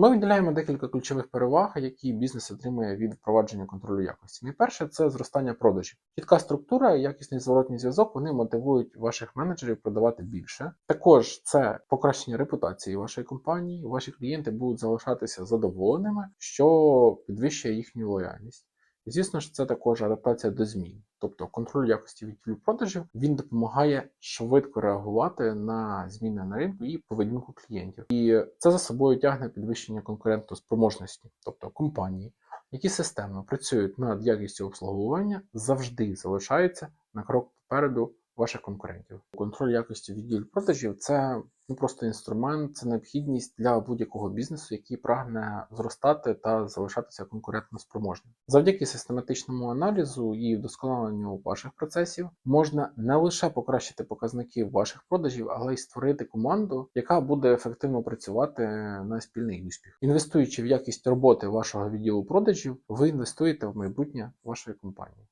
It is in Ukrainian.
Ми виділяємо декілька ключових переваг, які бізнес отримує від впровадження контролю якості. Найперше це зростання продажів. Чітка структура якісний зворотній зв'язок вони мотивують ваших менеджерів продавати більше. Також це покращення репутації вашої компанії. Ваші клієнти будуть залишатися задоволеними, що підвищує їхню лояльність. Звісно ж, це також адаптація до змін. Тобто контроль якості відділу продажів він допомагає швидко реагувати на зміни на ринку і поведінку клієнтів. І це за собою тягне підвищення конкурентоспроможності, тобто компанії, які системно працюють над якістю обслуговування, завжди залишаються на крок попереду ваших конкурентів. Контроль якості відділу продажів це не просто інструмент, це необхідність для будь-якого бізнесу, який прагне зростати та залишатися конкурентно спроможним. Завдяки систематичному аналізу і вдосконаленню ваших процесів можна не лише покращити показники ваших продажів, але й створити команду, яка буде ефективно працювати на спільний успіх. Інвестуючи в якість роботи вашого відділу продажів, ви інвестуєте в майбутнє вашої компанії.